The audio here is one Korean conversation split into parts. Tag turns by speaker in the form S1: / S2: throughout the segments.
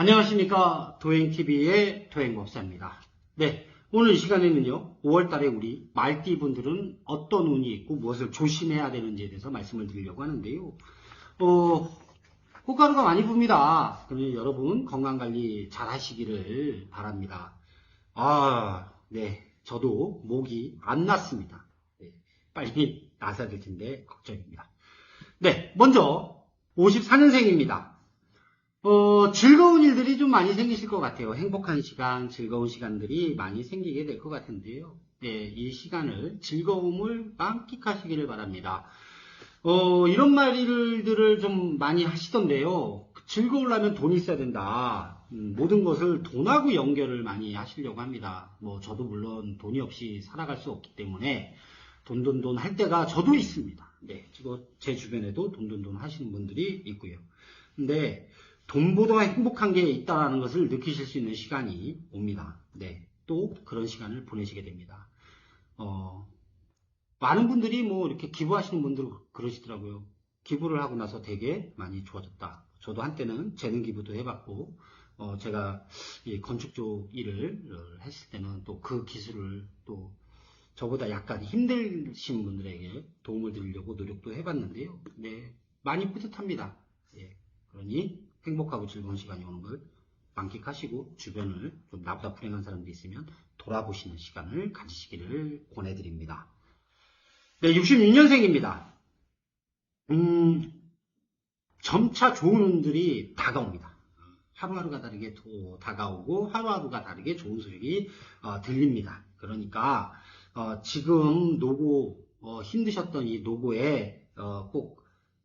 S1: 안녕하십니까. 도행TV의 도행법사입니다. 네. 오늘 이 시간에는요, 5월달에 우리 말띠 분들은 어떤 운이 있고 무엇을 조심해야 되는지에 대해서 말씀을 드리려고 하는데요. 어, 꽃가루가 많이 붑니다. 그러니 여러분 건강관리 잘 하시기를 바랍니다. 아, 네. 저도 목이 안 났습니다. 네, 빨리 나서야 될 텐데 걱정입니다. 네. 먼저 54년생입니다. 어, 즐거운 일들이 좀 많이 생기실 것 같아요. 행복한 시간, 즐거운 시간들이 많이 생기게 될 것 같은데요. 네, 이 시간을 즐거움을 만끽하시기를 바랍니다. 어, 이런 말들을 좀 많이 하시던데요. 즐거우려면 돈이 있어야 된다. 음, 모든 것을 돈하고 연결을 많이 하시려고 합니다. 뭐, 저도 물론 돈이 없이 살아갈 수 없기 때문에 돈, 돈, 돈 할 때가 저도 있습니다. 네, 제 주변에도 돈, 돈, 돈 하시는 분들이 있고요. 근데, 돈보다 행복한 게 있다는 것을 느끼실 수 있는 시간이 옵니다. 네. 또 그런 시간을 보내시게 됩니다. 어, 많은 분들이 뭐 이렇게 기부하시는 분들 그러시더라고요. 기부를 하고 나서 되게 많이 좋아졌다. 저도 한때는 재능 기부도 해봤고, 어, 제가 이 건축 쪽 일을 했을 때는 또 그 기술을 또 저보다 약간 힘드신 분들에게 도움을 드리려고 노력도 해봤는데요. 네. 많이 뿌듯합니다. 예. 그러니 행복하고 즐거운 시간이 오는 걸 만끽하시고 주변을 좀 나보다 불행한 사람들이 있으면 돌아보시는 시간을 가지시기를 권해드립니다. 네, 66년생입니다. 음, 점차 좋은 운들이 다가옵니다. 하루하루가 다르게 또 다가오고 하루하루가 다르게 좋은 소식이 어, 들립니다. 그러니까 어, 지금 노고 어, 힘드셨던 이 노고에 어, 꼭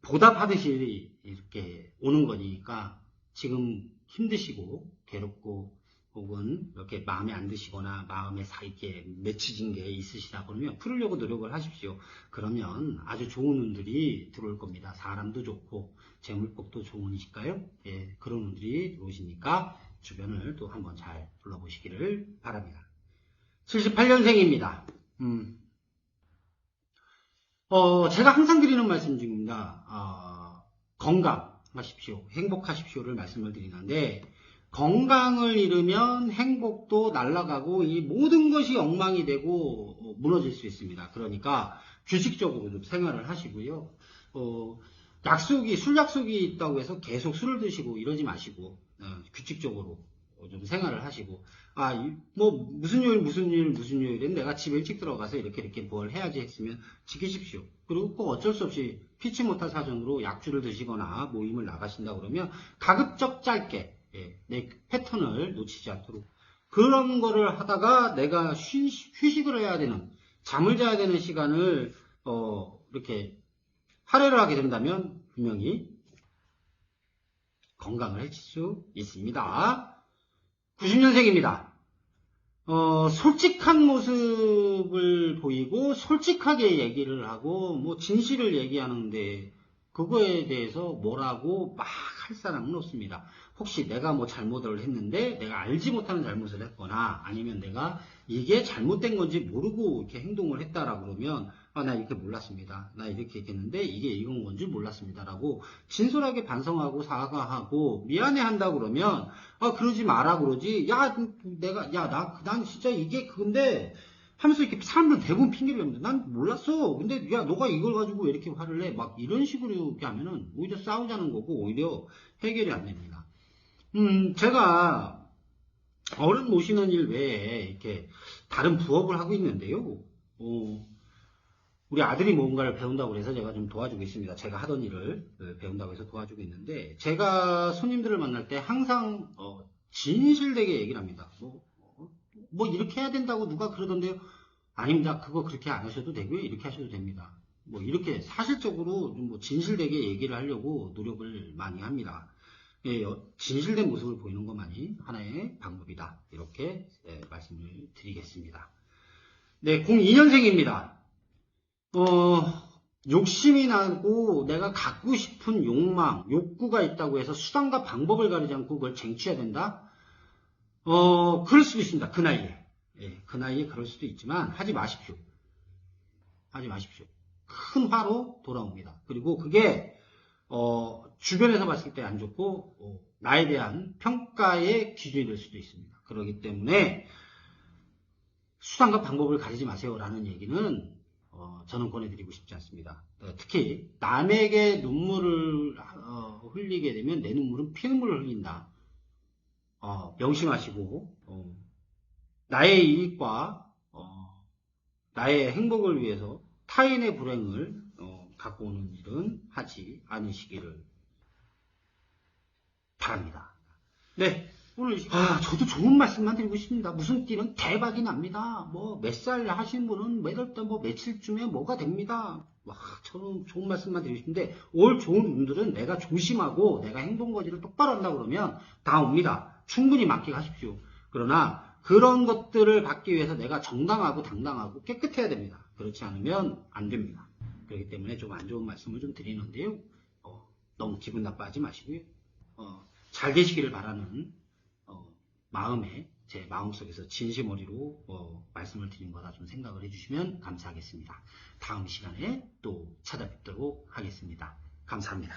S1: 보답하듯이 이렇게 오는 거니까 지금 힘드시고 괴롭고 혹은 이렇게 마음에 안 드시거나 마음에 이렇게 맺혀진 게 있으시다 그러면 풀으려고 노력을 하십시오. 그러면 아주 좋은 운들이 들어올 겁니다. 사람도 좋고 재물복도 좋으니까요. 예, 그런 운들이 들어오시니까 주변을 또 한번 잘 둘러보시기를 바랍니다. 78년생입니다. 음, 어, 제가 항상 드리는 말씀 중입니다. 어, 건강하십시오. 행복하십시오를 말씀을 드리는데, 건강을 잃으면 행복도 날아가고 이 모든 것이 엉망이 되고 무너질 수 있습니다. 그러니까 규칙적으로 좀 생활을 하시고요. 어, 약속이, 술 약속이 있다고 해서 계속 술을 드시고 이러지 마시고, 어, 규칙적으로 좀 생활을 하시고, 아, 뭐, 무슨 요일, 무슨 요일, 무슨 요일엔 내가 집에 일찍 들어가서 이렇게 이렇게 뭘 해야지 했으면 지키십시오. 그리고 꼭 어쩔 수 없이 피치 못할 사정으로 약주를 드시거나 모임을 나가신다 그러면 가급적 짧게, 예, 내 패턴을 놓치지 않도록. 그런 거를 하다가 내가 휴, 휴식을 해야 되는, 잠을 자야 되는 시간을, 어, 이렇게 할애를 하게 된다면 분명히 건강을 해칠 수 있습니다. 90년생입니다. 어, 솔직한 모습을 보이고 솔직하게 얘기를 하고 뭐 진실을 얘기하는데 그거에 대해서 뭐라고 막 할 사람은 없습니다. 혹시 내가 뭐 잘못을 했는데 내가 알지 못하는 잘못을 했거나 아니면 내가 이게 잘못된 건지 모르고 이렇게 행동을 했다라 그러면 아, 나 이렇게 몰랐습니다. 나 이렇게 했는데 이게 이건 건지 몰랐습니다 라고 진솔하게 반성하고 사과하고 미안해 한다 그러면 아, 그러지 마라 그러지. 야, 내가 야, 나 난 진짜 이게 그건데 하면서 이렇게 사람들 대부분 핑계를 댑니다. 난 몰랐어. 근데 야 너가 이걸 가지고 왜 이렇게 화를 내? 막 이런 식으로 이렇게 하면은 오히려 싸우자는 거고 오히려 해결이 안 됩니다. 음 제가 어른 모시는 일 외에 이렇게 다른 부업을 하고 있는데요. 어, 우리 아들이 뭔가를 배운다고 해서 제가 좀 도와주고 있습니다. 제가 하던 일을 어, 배운다고 해서 도와주고 있는데 제가 손님들을 만날 때 항상 어, 진실되게 얘기를 합니다. 뭐, 뭐 이렇게 해야 된다고 누가 그러던데요? 아닙니다. 그거 그렇게 안 하셔도 되고요. 이렇게 하셔도 됩니다. 뭐 이렇게 사실적으로 뭐 진실되게 얘기를 하려고 노력을 많이 합니다. 예, 진실된 모습을 보이는 것만이 하나의 방법이다. 이렇게 예, 말씀을 드리겠습니다. 네, 02년생입니다. 어, 욕심이 나고 내가 갖고 싶은 욕망, 욕구가 있다고 해서 수단과 방법을 가리지 않고 그걸 쟁취해야 된다? 어, 그럴 수도 있습니다. 그 나이에. 예, 그 나이에 그럴 수도 있지만 하지 마십시오. 하지 마십시오. 큰 화로 돌아옵니다. 그리고 그게 어, 주변에서 봤을 때 안 좋고 어, 나에 대한 평가의 기준이 될 수도 있습니다. 그렇기 때문에 수단과 방법을 가리지 마세요라는 얘기는 어, 저는 권해드리고 싶지 않습니다. 어, 특히 남에게 눈물을 어, 흘리게 되면 내 눈물은 피눈물을 흘린다. 어, 명심하시고 어, 나의 이익과 어, 나의 행복을 위해서 타인의 불행을 어, 갖고 오는 일은 하지 않으시기를 바랍니다. 네. 오늘 이- 아 저도 좋은 말씀만 드리고 싶습니다. 무슨 띠는 대박이 납니다. 뭐 몇 살 하신 분은 몇월 달뭐 며칠쯤에 뭐가 됩니다. 와 저는 좋은 말씀만 드리고 싶은데 올 좋은 분들은 내가 조심하고 내가 행동 거지를 똑바로 한다 그러면 다 옵니다. 충분히 맡기하십시오. 그러나 그런 것들을 받기 위해서 내가 정당하고 당당하고 깨끗해야 됩니다. 그렇지 않으면 안 됩니다. 그렇기 때문에 좀 안 좋은 말씀을 좀 드리는데요. 어, 너무 기분 나빠하지 마시고요. 어, 잘 되시기를 바라는 어, 마음에 제 마음속에서 진심어리로 어, 말씀을 드린 거다 좀 생각을 해주시면 감사하겠습니다. 다음 시간에 또 찾아뵙도록 하겠습니다. 감사합니다.